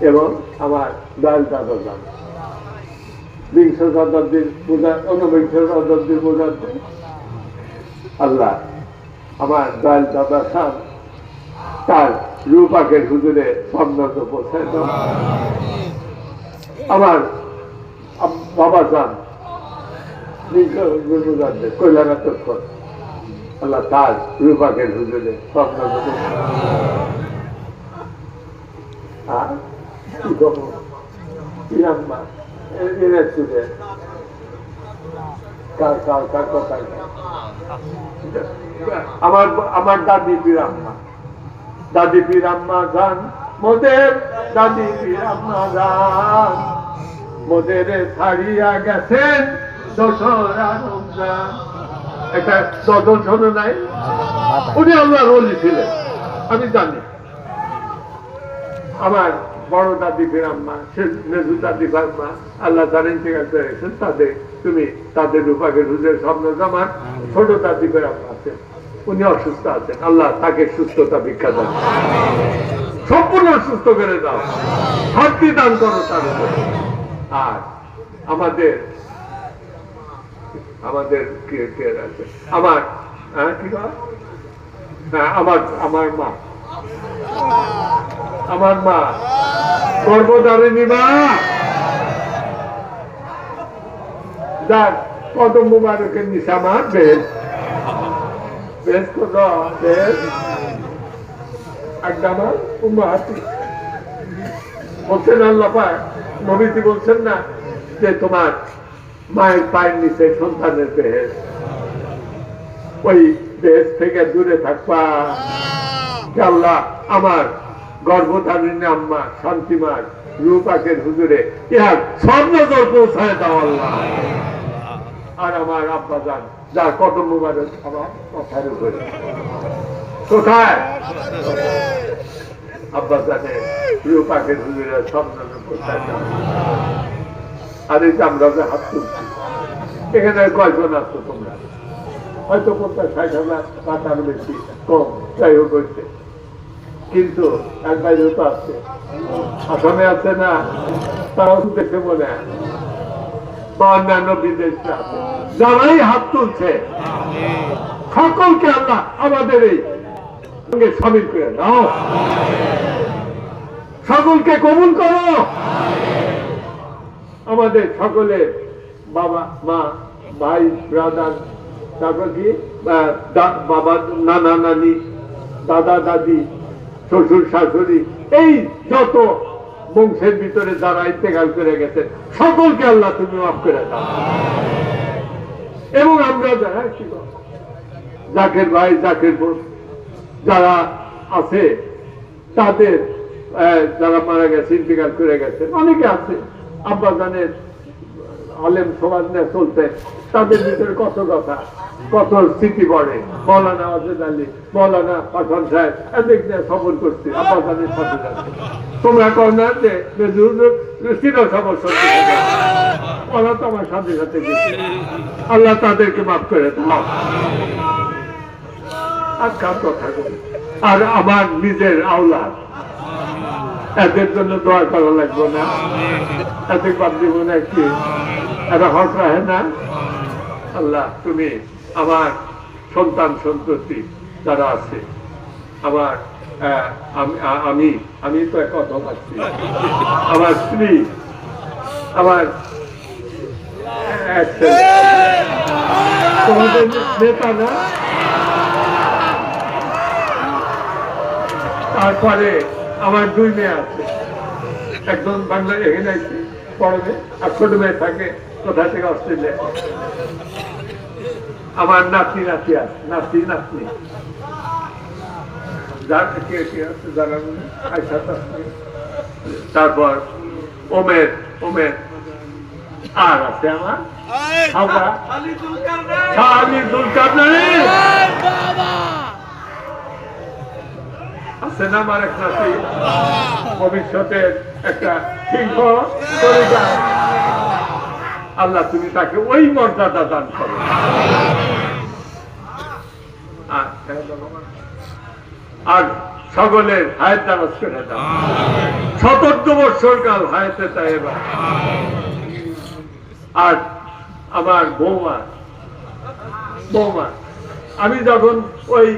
এবং আমার দয়াল দাদা দান। বিংশ শতাব্দীর পূজা, ঊনবিংশ শতাব্দীর পূজাতে আল্লাহ আমার দয়াল দাদা খান তার রূপাকের হুজুরে সন্ন্যত পৌঁছায় দাও আমার বাবা যান বিংশ পূজাতে কৈলানা তৎপর আল্লাহ তার রূপাকের হুজুরে সন্ন্যত পৌঁছায় আর কি খবর ইরাম্মা এনেছিলে কার কার কার কথা আমার আমার দাদি বিরাম্মা দাদি বিরাম্মা গান মোদের দাদি বিরাম্মা গান মোদের ছাড়িয়া গেছেন দোসরা এটা দদল শোনো নাই। উনি আল্লাহর অলি ছিলেন। আমি জানি। আমার বড় দাদি ফিরাম্মা মেজু দাদি ফার্মা আল্লাহ তার ইন্তেকাল করে গেছেন তাদের। তুমি তাদের রূপাকে রুজের স্বপ্ন আমার ছোট দাদি ফিরাম্মা আছেন। উনি অসুস্থ আছেন। আল্লাহ তাকে সুস্থতা দেন সম্পূর্ণ সুস্থ করে দাও। শক্তি দান করো তার উপরে। আর আমাদের আমাদের আছে? আমার হ্যাঁ কি হ্যাঁ? আমার আমার মা। আমার মা। গর্ভধারিণী মা। যার কদম মুবারকের নিচে আমার বেশ বেশ কত বেশ। একটা আমার উম্মাহাতি বলছেন আল্লাহ পাক, নবীজি বলছেন না যে তোমার মায়ের পায়ের নিচে সন্তানের বেশ ওই দেশ থেকে দূরে থাকবা। আল্লাহ, আমার গর্ভধারিণী আম্মা শান্তিমার রূপাকের হুজুরে, ইহার সব নজর পৌঁছায় দাও আর আমার আব্বা যান যার কত মুবারক আমার কথার উপরে। কোথায়? আব্বা জানে রূপাকের হুজুরে সব পৌঁছায় দাও। আর এই যে যে হাত তুলছি, এখানে কয়জন আছো তোমরা? হয়তো পঞ্চাশ ষাট হাজার বা তার বেশি কম, যাই হোক হচ্ছে কিন্তু এক বাইরেও তো আছে। আসামে আছে না, তারাও দেখে মনে বা অন্যান্য বিদেশে আছে। যারাই হাত তুলছে, সকলকে আল্লাহ আমাদের এই সঙ্গে সামিল করে দাও সকলকে কবুল করো। আমাদের সকলের বাবা, মা, ভাই ব্রাদার তারপর কি? বাবা, নানা, নানি, দাদা, দাদি, শ্বশুর, শাশুড়ি, এই যত বংশের ভিতরে যারা ইন্তেকাল করে গেছে, সকলকে আল্লাহ তুমি মাফ করে দাও। এবং আমরা যারা জাকের ভাই, জাকের বোন, যারা আছে, তাদের যারা মারা গেছে, ইন্তেকাল করে গেছে, অনেকে আছে। আব্বা জানের আলেম সমাজ নিয়ে চলতে তাদের ভিতরে কত কথা কত স্মৃতি পড়ে। মৌলানা অজেদ আলী, মৌলানা পাঠান সাহেব এদিক নিয়ে সফর করছি, আব্বা জানের সাথে যাচ্ছে। তোমরা কর না যে চির সমস্যা ওরা তো আমার সাথে সাথে গেছে। আল্লাহ তাদেরকে মাফ করে দাও। আর কার কথা আর আমার নিজের আওলাদ। এদের জন্য দোয়া করা লাগবে না। এতে বাদ দিব না কি? এরা হক রাখে না। আল্লাহ, তুমি আমার সন্তান সন্ততি যারা আছে, আমার আমি- আমি তো এক কথা পাচ্ছি আমার স্ত্রী, আমার তোমাদের নেতা না? তারপরে আমার দুই মেয়ে আছে। একজন বাংলা এখানে আছে পড়বে আর ছোট মেয়ে থাকে কোথা থেকে অস্ট্রেলিয়া। আমার নাতি নাতি আছে নাতি নাতনি। তারপর ওমের ওমের আর আছে আমার হাওড়া। শাহালি দুলকারনাইন আছে আমার ভবিষ্যতের একটা সিংহ আল্লাহ তুমি তাকে ওই মর্যাদা দান করো। আর, সকলের হায়াত দারাজ করে দাও। শতাব্দ বৎসর কাল হায়াতে তাইবা আর আমার বৌমা বৌমা আমি যখন ওই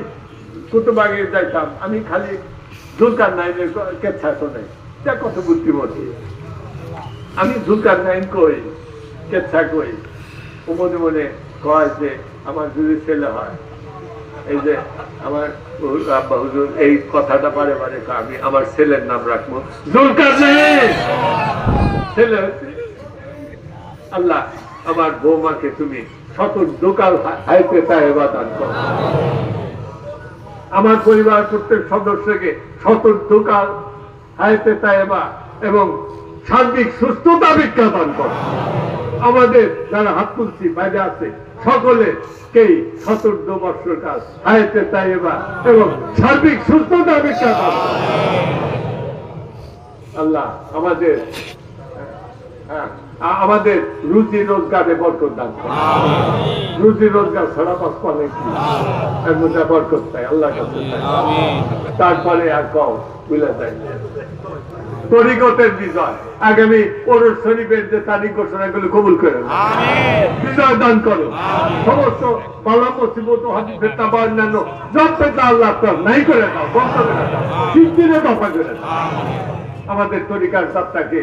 কুটুবাগে যাইতাম আমি খালি জুলকার নাইনের কেচ্ছা শোনে। যা কত বুদ্ধিমতী। আমি জুলকার নাইন কই কেচ্ছা কই। ও মনে মনে কয় যে আমার যদি ছেলে হয় এই যে আমার আব্বা হুজুর এই কথাটা বারে কয়, আমি আমার ছেলের নাম রাখব নাইন। ছেলে হচ্ছে আল্লাহ আমার বৌমাকে তুমি শত দোকাল হাইতে সাহেবা দান করো। আমার পরিবার প্রত্যেক সদস্যকে শত দোকাল হাইতে সাহেবা এবং সার্বিক সুস্থতা ভিক্ষা দান আমাদের যারা হাত তুলছি, বাইরে আছে সকলে কেই সতর্ক বৎসর কাজ তাইবা এবং সার্বিক সুস্থতা ভিক্ষা দান। আল্লাহ আমাদের আমাদের রুজি রোজগারে বরকত দান করো। রুজি রোজগার ছাড়া পাস পালে কি এর মধ্যে বরকত চাই আল্লাহ কাছে তারপরে আর কও বুঝলে যাই। তরিকতের বিজয়। আগামী শরীফের যে তারিখ কবুল করে বিজয় দান করো। সমস্ত মুসিবত তাবা অন্যান্য যত আল্লাহ নাই করে দাও বন্ধ করে দাও দিনে দফা করে দাও আমাদের তরিকার যাত্রাকে।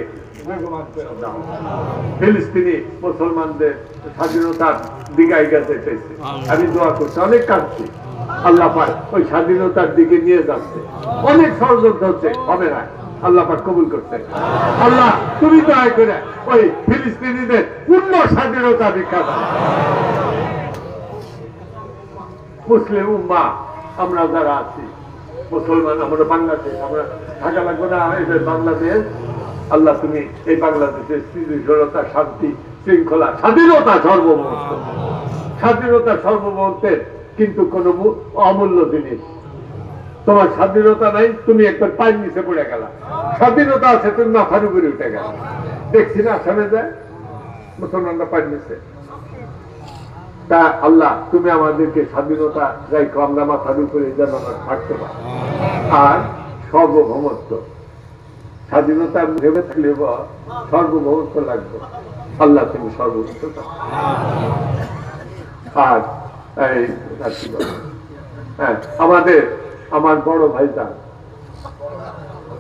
ফিলিস্তিনি মুসলমানদের স্বাধীনতার দিকে এগাতে চাইছে আমি দোয়া করছি অনেক কাঁদছি। আল্লাহ পাক ওই স্বাধীনতার দিকে নিয়ে যাচ্ছে। অনেক ষড়যন্ত্র হচ্ছে হবে না। আল্লাহ পাক কবুল করছে। আল্লাহ তুমি দয়া করে ওই ফিলিস্তিনিদের পূর্ণ স্বাধীনতা ভিক্ষা মুসলিম উম্মা আমরা যারা আছি মুসলমান, আমরা বাংলাদেশ, আমরা থাকা লাগবে না বাংলাদেশ। আল্লাহ, তুমি এই বাংলাদেশের স্থিতিশীলতা শান্তি, শৃঙ্খলা, স্বাধীনতা সর্বমহত্ব স্বাধীনতা সর্বমহত্বের কিন্তু কোন অমূল্য জিনিস। তোমার স্বাধীনতা নাই, তুমি একবার পায়ের নিচে পড়ে গেলা। স্বাধীনতা আছে, তুমি মাথার উপরে উঠে গেল। দেখছি না, আসামে যায়। মুসলমানরা পায়ের নিচে। তা আল্লাহ, তুমি আমাদেরকে স্বাধীনতা যাই আমরা মাথার উপরে যেন আমরা থাকতে পারি। আর সর্বভৌমত্ব। স্বাধীনতা ভেবে থাকলে সর্বভৌমত্ব লাগবে। আল্লাহ তুমি সর্বভৌমত্ব আর এই হ্যাঁ আমাদের, আমার বড় ভাই ভাইটা,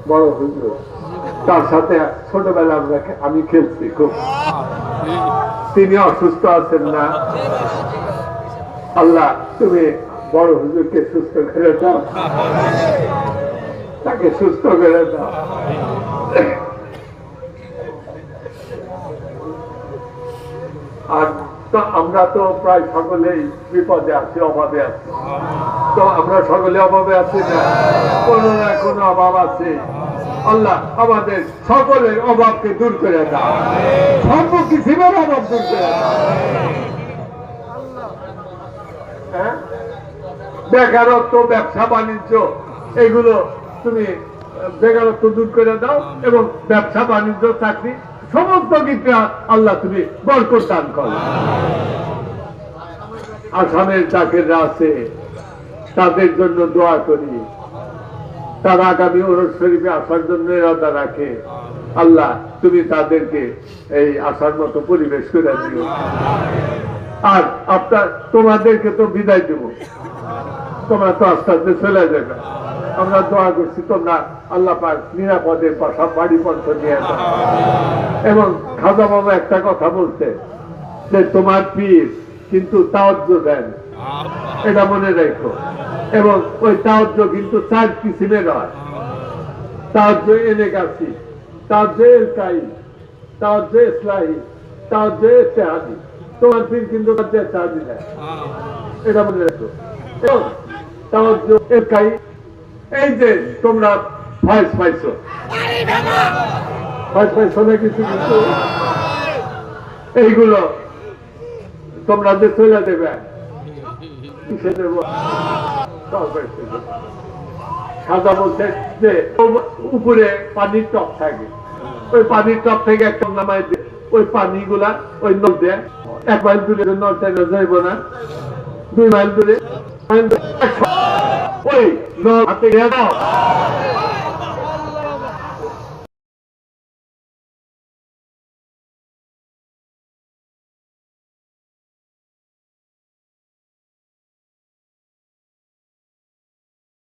বড় হুজুর, তার সাথে ছোটবেলা আমরা আমি খেলছি খুব। তিনি অসুস্থ আছেন না। আল্লাহ, তুমি বড় হুজুরকে সুস্থ করে দাও। তাকে সুস্থ করে দাও। আর তো আমরা তো প্রায় সকলেই বিপদে আছি, অভাবে আছি। তো আমরা সকলে অভাবে আছি না। কোনো না কোনো অভাব আছে। আল্লাহ, আমাদের সকলের অভাবকে দূর করে দাও। সর্ব কিসিমের অভাব দূর করে দাও। হ্যাঁ? বেকারত্ব, ব্যবসা, বাণিজ্য, এগুলো তুমি বেকারত্ব দূর করে দাও এবং ব্যবসা, বাণিজ্য, চাকরি, সমস্ত কিছু আল্লাহ তুমি বরকত দান করো। আসামের চাকরিরা আছে, তাদের জন্য দোয়া করি। তারা আগামী ওরস শরীফে আসার জন্য ইরাদা রাখে। আল্লাহ, তুমি তাদেরকে এই আসার মতো পরিবেশ করে দিও। আর আপনার, তোমাদেরকে তো বিদায় দেব। তোমরা তো আস্তে আস্তে চলে যাবে। আমরা দোয়া করছি তোমরা আল্লাহ নিরাপদে সব বাড়ি পর্যন্ত নিয়ে এবং খাজা বাবা একটা কথা বলতে যে, তোমার পীর কিন্তু তাওজ্য দেন। এটা মনে রেখো। এবং ওই তাওজ্য কিন্তু চার কিসিমের হয়। তাওজ্য এনে গাছি তাওজ্য এলকাই তাওজ্য ইসলাহি তাওজ্য ইত্তেহাদি। তোমার পীর কিন্তু ইত্তেহাদি দেয় এটা মনে রেখো। তাওজ্য এই যে তোমরা ভয়েস পাইছো ভয়েস পাইছো না কিছু কিছু এইগুলো তোমরা যে চলে দেবে সাদা বলছে যে উপরে পানির টপ থাকে। ওই পানির টপ থেকে একটা নামায় ওই পানিগুলা ওই নল দেয় এক মাইল দূরে নলটাইনা যাইব না। দুই মাইল দূরে। ওই হাতে নিয়ে দাও